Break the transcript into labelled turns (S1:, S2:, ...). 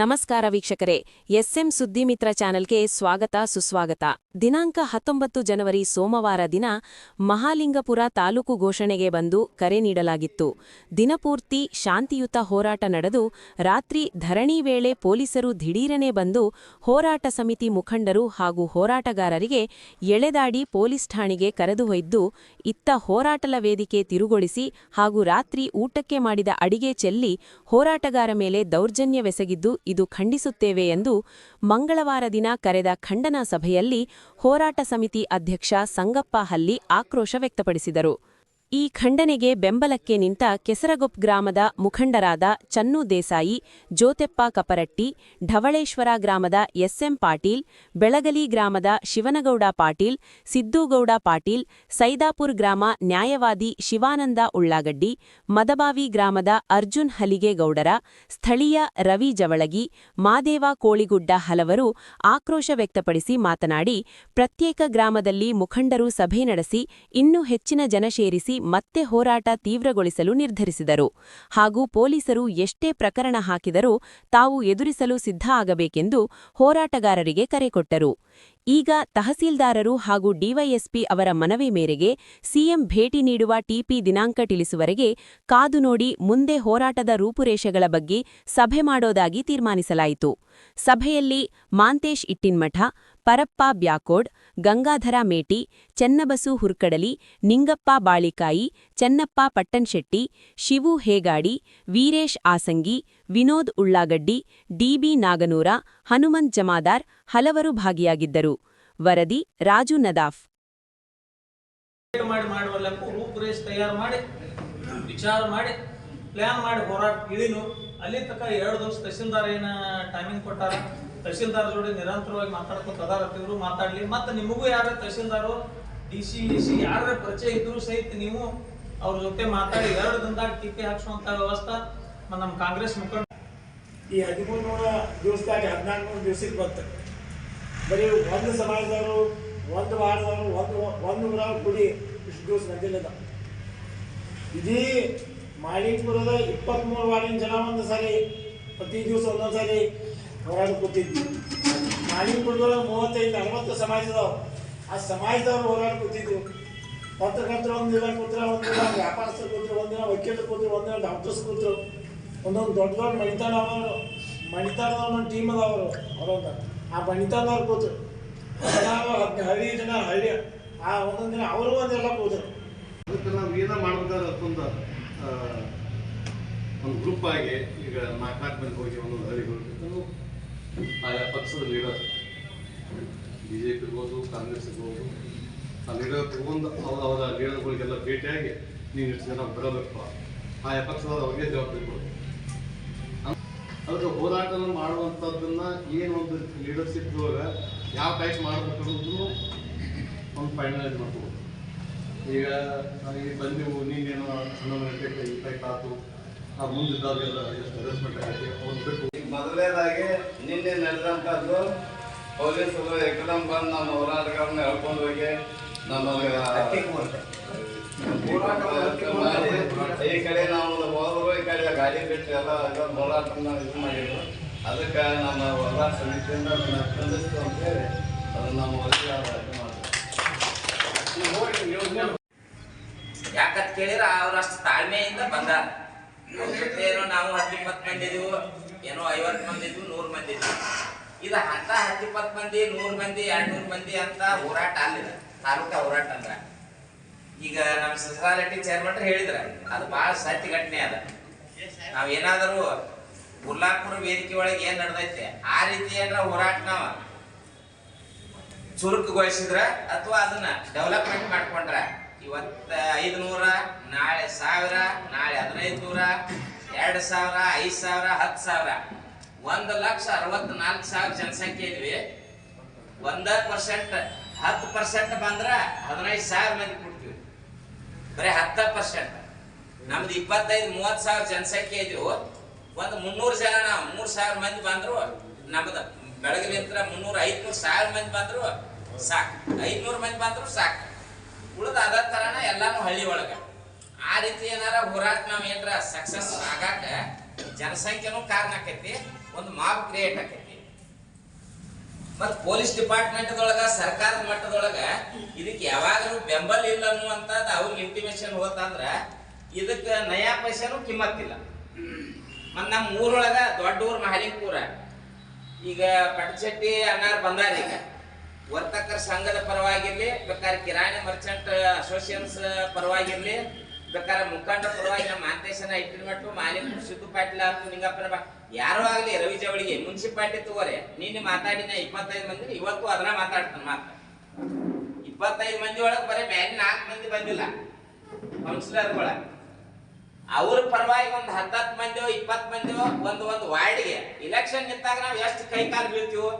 S1: ನಮಸ್ಕಾರ ವೀಕ್ಷಕರೇ, ಎಸ್ಎಂ ಸುದ್ದಿಮಿತ್ರ ಚಾನೆಲ್ಗೆ ಸ್ವಾಗತ ಸುಸ್ವಾಗತ. ದಿನಾಂಕ ಹತ್ತೊಂಬತ್ತು ಜನವರಿ ಸೋಮವಾರ ದಿನ ಮಹಾಲಿಂಗಪುರ ತಾಲೂಕು ಘೋಷಣೆಗೆ ಬಂದು ಕರೆ ನೀಡಲಾಗಿತ್ತು. ದಿನಪೂರ್ತಿ ಶಾಂತಿಯುತ ಹೋರಾಟ ನಡೆದು, ರಾತ್ರಿ ಧರಣಿ ವೇಳೆ ಪೊಲೀಸರು ದಿಢೀರನೆ ಬಂದು ಹೋರಾಟ ಸಮಿತಿ ಮುಖಂಡರು ಹಾಗೂ ಹೋರಾಟಗಾರರಿಗೆ ಎಳೆದಾಡಿ ಪೊಲೀಸ್ ಠಾಣೆಗೆ ಕರೆದುಹೊಯ್ದು ಇತ್ತ ಹೋರಾಟಲ ವೇದಿಕೆ ತಿರುಗೊಳಿಸಿ ಹಾಗೂ ರಾತ್ರಿ ಊಟಕ್ಕೆ ಮಾಡಿದ ಅಡಿಗೆ ಚೆಲ್ಲಿ ಹೋರಾಟಗಾರ ಮೇಲೆ ದೌರ್ಜನ್ಯವೆಸಗಿದ್ದು ಇದು ಖಂಡಿಸುತ್ತೇವೆ ಎಂದು ಮಂಗಳವಾರ ದಿನ ಕರೆದ ಖಂಡನಾ ಸಭೆಯಲ್ಲಿ ಹೋರಾಟ ಸಮಿತಿ ಅಧ್ಯಕ್ಷ ಸಂಗಪ್ಪ ಹಲ್ಲಿ ಆಕ್ರೋಶ ವ್ಯಕ್ತಪಡಿಸಿದರು. ಈ ಖಂಡನೆಗೆ ಬೆಂಬಲಕ್ಕೆ ನಿಂತ ಕೆಸರಗೊಪ್ ಗ್ರಾಮದ ಮುಖಂಡರಾದ ಚನ್ನು ದೇಸಾಯಿ, ಜೋತೆಪ್ಪ ಕಪರಟ್ಟಿ, ಢವಳೇಶ್ವರ ಗ್ರಾಮದ ಎಸ್ಎಂ ಪಾಟೀಲ್, ಬೆಳಗಲಿ ಗ್ರಾಮದ ಶಿವನಗೌಡ ಪಾಟೀಲ್ ಸಿದ್ದೂಗೌಡ ಪಾಟೀಲ್, ಸೈದಾಪುರ್ ಗ್ರಾಮ ನ್ಯಾಯವಾದಿ ಶಿವಾನಂದ ಉಳ್ಳಾಗಡ್ಡಿ, ಮದಬಾವಿ ಗ್ರಾಮದ ಅರ್ಜುನ್ ಹಲಿಗೇಗೌಡರ, ಸ್ಥಳೀಯ ರವಿ ಜವಳಗಿ, ಮಾದೇವ ಕೋಳಿಗುಡ್ಡ ಹಲವರು ಆಕ್ರೋಶ ವ್ಯಕ್ತಪಡಿಸಿ ಮಾತನಾಡಿ, ಪ್ರತ್ಯೇಕ ಗ್ರಾಮದಲ್ಲಿ ಮುಖಂಡರು ಸಭೆ ನಡೆಸಿ, ಇನ್ನೂ ಹೆಚ್ಚಿನ ಜನ ಸೇರಿಸಿ ಮತ್ತೆ ಹೋರಾಟ ತೀವ್ರಗೊಳಿಸಲು ನಿರ್ಧರಿಸಿದರು. ಹಾಗೂ ಪೊಲೀಸರು ಎಷ್ಟೇ ಪ್ರಕರಣ ಹಾಕಿದರೂ ತಾವು ಎದುರಿಸಲು ಸಿದ್ಧ ಆಗಬೇಕೆಂದು ಹೋರಾಟಗಾರರಿಗೆ ಕರೆ ಕೊಟ್ಟರು. ಈಗ ತಹಸೀಲ್ದಾರರು ಹಾಗೂ ಡಿವೈಎಸ್ಪಿ ಅವರ ಮನವಿ ಮೇರೆಗೆ ಸಿಎಂ ಭೇಟಿ ನೀಡುವ ಟಿಪಿ ದಿನಾಂಕ ತಿಳಿಸುವರೆಗೆ ಕಾದು ನೋಡಿ ಮುಂದೆ ಹೋರಾಟದ ರೂಪುರೇಷೆಗಳ ಬಗ್ಗೆ ಸಭೆ ಮಾಡೋದಾಗಿ ತೀರ್ಮಾನಿಸಲಾಯಿತು. ಸಭೆಯಲ್ಲಿ ಮಾಂತೇಶ್ ಇಟ್ಟಿನ್ಮಠ ಪರಪ್ಪ ಬ್ಯಾಕೋಡ್, ಗಂಗಾಧರ ಮೇಟಿ, ಚೆನ್ನಬಸು ಹುರ್ಕಡಲಿ, ನಿಂಗಪ್ಪ ಬಾಳಿಕಾಯಿ, ಚೆನ್ನಪ್ಪ ಪಟ್ಟನ್ಶೆಟ್ಟಿ, ಶಿವು ಹೇಗಾಡಿ, ವೀರೇಶ್ ಆಸಂಗಿ, ವಿನೋದ್ ಉಳ್ಳಾಗಡ್ಡಿ, ಡಿಬಿ ನಾಗನೂರ, ಹನುಮಂತ್ ಜಮಾದಾರ್ ಹಲವರು ಭಾಗಿಯಾಗಿದ್ದರು. ವರದಿ ರಾಜು ನದಾಫ್.
S2: ಪ್ಲಾನ್ ಮಾಡಿ ಹೋರಾಟ ಇಳಿನು. ಅಲ್ಲಿ ತನಕ ಎರಡು ದಿವಸ ತಹಸೀಲ್ದಾರ್ ಏನ ಟೈಮಿಂಗ್ ಕೊಟ್ಟಾರ? ತಹಸೀಲ್ದಾರ್ ಜೋಡಿ ನಿರಂತರವಾಗಿ ಮಾತಾಡ್ಕೊತ ಅದಾರತ್ತಿದ್ರು ಮಾತಾಡ್ಲಿ. ಮತ್ತೆ ನಿಮಗೂ ಯಾರ tahsildar D C D C ಯಾರ ಪರಿಚಯ ಇದ್ರು ಸಹಿತ ನೀವು ಅವ್ರ ಜೊತೆ ಮಾತಾಡಿ, ಎರಡು ದಿನದಾಗ ಟಿಪ್ಪಿ ಹಾಕ್ಸುವಂತ ವ್ಯವಸ್ಥೆ ನಮ್ಮ ಕಾಂಗ್ರೆಸ್ ಮುಖಂಡ
S3: ಈ ಹದಿಮೂರು ನೂರ ದಿವಸದಾಗ ಹದಿನಾಲ್ಕು ನೂರು ದಿವಸಕ್ಕೆ ಬಂತು. ಬರೀ ಒಂದು ಸಮಾಜದವರು, ಒಂದು ವಾರದವರು ಒಂದು ಒಂದು ಊರ ಕೂಡಿ ಇಷ್ಟು ದಿವಸ ಬಂದಿಲ್ಲದ ಇಡೀ ಮಾಳಿಪುರದ ಇಪ್ಪತ್ತ್ಮೂರು ವಾರ್ಡಿನ ಜನ ಒಂದು ಸಾರಿ ಪ್ರತಿ ದಿವಸ ಒಂದೊಂದು ಸಾರಿ ಹೋರಾಟ ಕೂತಿದ್ವಿ. ಮಾಲಿಕ್ಪುರದೊಳಗೆ ಮೂವತ್ತೈದು, ನಲವತ್ತು ಸಮಾಜದವ್ರು. ಆ ಸಮಾಜದವ್ರು ಹೋರಾಟ ಕೂತಿದ್ವು ಪತ್ರಕರ್ತರು ಒಂದಿನ ಕೂತ್ರ ಒಂದಿನ ವ್ಯಾಪಾರಸ್ಥರು ಕೂತ್ರು ಒಂದಿನ ವಕೀಲರು ಕೂತ್ರು ಒಂದಿನ ಡಾಕ್ಟರ್ಸ್ ಕೂತ್ರು. ಒಂದೊಂದು ದೊಡ್ಡ ದೊಡ್ಡ ಮಣಿತಾನವರು ಮಣಿತಾನದವ್ರು ಒಂದು ಟೀಮ್ ಅದಾವರು, ಅವರೊಂದು. ಆ ಮಣಿತಾನದವ್ರು ಕೂತ್ರು. ಹದಿನಾರು, ಹದಿನ ಹಳ್ಳಿ ಜನ ಹಳ್ಳಿ ಆ ಒಂದೊಂದು ದಿನ ಅವರು ಒಂದೆಲ್ಲ ಕೂತರು.
S4: ಅದಕ್ಕೆ ನಾವು ಏನ ಮಾಡ್ಬೇಕಾದ್ರೆ ಅದಕ್ಕೊಂದು ಒಂದು ಗ್ರೂಪ್ ಆಗಿ ಈಗ ನಾಲ್ಕು ನಾಲ್ಕು ಮಂದಿ ಹೋಗಿ ಒಂದೊಂದು ಹಳ್ಳಿಗೆ ಹೋಗ್ಬೇಕು ಆಯಾ ಪಕ್ಷದ ಲೀಡರ್. ಬಿ ಜೆ ಪಿ ಇರ್ಬೋದು, ಕಾಂಗ್ರೆಸ್ ಇರ್ಬೋದು. ಆ ಲೀಡರ್ ತಗೊಂಡು ಅವ್ರ ಅವರ ಲೀಡರ್ಗಳಿಗೆಲ್ಲ ಭೇಟಿಯಾಗಿ ನೀವು ಇಷ್ಟು ಜನ ಬರಬೇಕು. ಆಯಾ ಪಕ್ಷದವ್ರು ಅವ್ರಿಗೆ ಜವಾಬ್ದಾರಿ ಕೊಡಬೇಕು. ಅದಕ್ಕೆ ಹೋರಾಟ ಮಾಡುವಂಥದ್ದನ್ನ ಏನು ಒಂದು ಲೀಡರ್ಶಿಪ್ ಯಾವ ಟೈಪ್ ಮಾಡಬೇಕು ಅನ್ನೋದನ್ನು ಒಂದು ಫೈನಲೈಸ್ ಮಾಡ್ಕೋಬೇಕು ಈಗ ನನಗೆ ಬಂದೆವು ನೀನೇನೋ ಹನ್ನೊಂದು ಗಂಟೆಗೆ ಈ ಟೈಪ್ ಆಯ್ತು ಆ ಮುಂದಿದ್ದಾಗೆಲ್ಲ ಎಷ್ಟು ಆಗಿದೆ. ಅವ್ನು ಬಿಟ್ಟು
S5: ಮೊದಲನೇದಾಗಿ ನಿನ್ನೆ ನಡೆದಂಥದ್ದು ಪೊಲೀಸರು ಎಕ್ದಮ್ ಬಂದು ನಮ್ಮ ಹೋರಾಟಗಾರನ್ನ ಹೇಳ್ಕೊಂಡು ಹೋಗಿ ನಮಗೆ ಮಾಡಿ ಈ ಕಡೆ ನಾವು ಹೋದ್ರು ಈ ಕಡೆ ಗಾಡಿ ಬಿಟ್ಟು ಎಲ್ಲ ಹೋರಾಟ ಹೋರಾಟನ ಇದು ಮಾಡಿದ್ರು. ಅದಕ್ಕೆ ನಮ್ಮ ಹೋರಾಟ ಸಮಿತಿಯಿಂದ ಖಂಡಿಸ್ತು ಅಂತೇಳಿ ಅದು ನಮ್ಮ ಯಾಕತ್ ಇದು ಮಾಡಿದ್ರು.
S6: ಯಾಕಂತ ಕೇಳಿದ್ರ ಅವ್ರ ಅಷ್ಟು ತಾಳ್ಮೆಯಿಂದ ಬಂದಾರ. ಜೊತೆ ಏನೋ ನಾವು ಹತ್ತಿ ಮಂದಿ ಇದೀವು. ಏನೋ ಐವತ್ತು ಮಂದಿ ಇದ್ವು, ನೂರು ಮಂದಿ ಇದ್ವು. ಇದು ಅಂತ ಹತ್ತಿಪ್ಪತ್ತು ಮಂದಿ, ನೂರು ಮಂದಿ ಎರಡ್ ನೂರು ಮಂದಿ ಅಂತ ಹೋರಾಟ ಅಲ್ಲಿದ. ತಾಲೂಕ ಹೋರಾಟ ಅಂದ್ರ. ಈಗ ನಮ್ಮ ಸೊಸಾಲಿಟಿ ಚೇರ್ಮನ್ ಹೇಳಿದ್ರ, ಅದು ಬಹಳ ಸತ್ಯ ಘಟನೆ ಅದ ನಾವೇನಾದರೂ ಗುಲ್ಲಾಪುರ ವೇದಿಕೆ ಒಳಗೆ ಏನ್ ನಡೆದೈತೆ, ಆ ರೀತಿ ಏನಾರ ಹೋರಾಟ ನಾವ ಚುರುಕುಗೊಳಿಸಿದ್ರ ಅಥವಾ ಅದನ್ನ ಡೆವಲಪ್ಮೆಂಟ್ ಮಾಡ್ಕೊಂಡ್ರ, ಇವತ್ತ ಐದುನೂರ, ನಾಳೆ ಸಾವಿರ, ನಾಳೆ ಹದಿನೈದು ನೂರ ಎರಡು ಸಾವಿರ, ಐದು ಸಾವಿರ, ಹತ್ತು ಸಾವಿರ. ಒಂದು ಲಕ್ಷ ಅರವತ್ನಾಲ್ಕು ಸಾವಿರ ಜನಸಂಖ್ಯೆ ಇದ್ವಿ. ಒಂದ ಪರ್ಸೆಂಟ್ ಹತ್ತು ಪರ್ಸೆಂಟ್ ಬಂದ್ರ ಹದಿನೈದು ಸಾವಿರ ಮಂದಿ ಕೊಡ್ತೀವಿ. ಬರೀ ಹತ್ತ ಪರ್ಸೆಂಟ್ ನಮ್ದು ಇಪ್ಪತ್ತೈದು, ಮೂವತ್ತು ಸಾವಿರ ಜನಸಂಖ್ಯೆ ಇದ್ವು. ಒಂದು ಮುನ್ನೂರು ಜನ ನಾವು, ಮೂರು ಸಾವಿರ ಮಂದಿ ಬಂದ್ರು. ನಮ್ದು ಬೆಳಗಿನಿಂದ ಮುನ್ನೂರ ಐದ್ನೂರು ಸಾವಿರ ಮಂದಿ ಬಂದ್ರು. ಸಾಕು. ಐದ್ನೂರು ಮಂದಿ ಬಂದ್ರು ಸಾಕು. ಉಳಿದ ಅದ ತರನ ಎಲ್ಲಾನು ಹಳ್ಳಿ ಒಳಗ. ಆ ರೀತಿ ಏನಾರ ಹೋರಾಟ ನಾವ್ ಏನಾರ ಸಕ್ಸಸ್ ಆಗಾಕ ಜನಸಂಖ್ಯೆನೂ ಕಾರಣ ಆಕೈತಿ, ಒಂದು ಮಾಬ್ ಕ್ರಿಯೇಟ್ ಆಕೈತಿ. ಮತ್ ಪೊಲೀಸ್ ಡಿಪಾರ್ಟ್ಮೆಂಟ್ ದೊಳಗ ಸರ್ಕಾರದ ಮಟ್ಟದೊಳಗ ಇದಕ್ಕೆ ಯಾವಾಗಲೂ ಬೆಂಬಲ ಇಲ್ಲ ಅನ್ನುವಂಥದ್ದು ಅವ್ರಿಗೆ ಇಂಟಿಮೇಷನ್ ಹೋತಂದ್ರ ಇದಕ್ಕೆ ನಯಾ ಪೈಸೆನೂ ಕಿಮ್ಮತ್ತಿಲ್ಲ ಮತ್ ನಮ್ಮ ಊರೊಳಗ ದೊಡ್ಡ ಊರ್ ಮಹಲಿಂಗಪುರ, ಈಗ ಪಟಚಟ್ಟಿ ಅನ್ನಾರ್ ಬಂದಾರ ಈಗ. ವರ್ತಕರ ಸಂಘದ ಪರವಾಗಿರ್ಲಿ ಬೇಕಾದ್ರೆ ಕಿರಾಣಿ ಮರ್ಚೆಂಟ್ ಅಸೋಸಿಯೇಷನ್ಸ್ ಪರವಾಗಿರ್ಲಿ ಬೇಕಾದ್ರೆ ಮುಖಂಡ ಪರವಾಗಿ ನಮ್ಮ ಮಾಂತೇಶನ ಇಟ್ಟಿರ್ಮಟ್ಟು ಮಾಲೀಕರು ಸಿದ್ದು ಪಾಟೀಲ್ ನಿಂಗಪ್ಪನ ಯಾರೋ ಆಗಲಿ ರವಿ ಜವಳಿಗೆ, ಮುನ್ಸಿಪಾಲ್ಟಿ ತಗೋರೆ. ನೀನು ಮಾತಾಡಿನ ಇಪ್ಪತ್ತೈದು ಮಂದಿ, ಇವತ್ತು ಅದನ್ನ ಮಾತಾಡ್ತಾನೆ ಮಾತ ಇಪ್ಪತ್ತೈದು ಮಂದಿ ಒಳಗೆ ಬರೀ ಮ್ಯಾಲೆ ನಾಲ್ಕು ಮಂದಿ ಬಂದಿಲ್ಲ ಕೌನ್ಸಿಲರ್ಗಳ ಅವ್ರ ಪರವಾಗಿ ಒಂದು ಹತ್ತತ್ತು ಮಂದಿಯೋ, ಇಪ್ಪತ್ತು ಮಂದಿಯೋ, ಒಂದು ಒಂದು ವಾರ್ಡ್ಗೆ ಇಲೆಕ್ಷನ್ ನಿಂತಾಗ ನಾವು ಎಷ್ಟು ಕೈ ಕಾಲು ಬೀಳ್ತೀವೋ?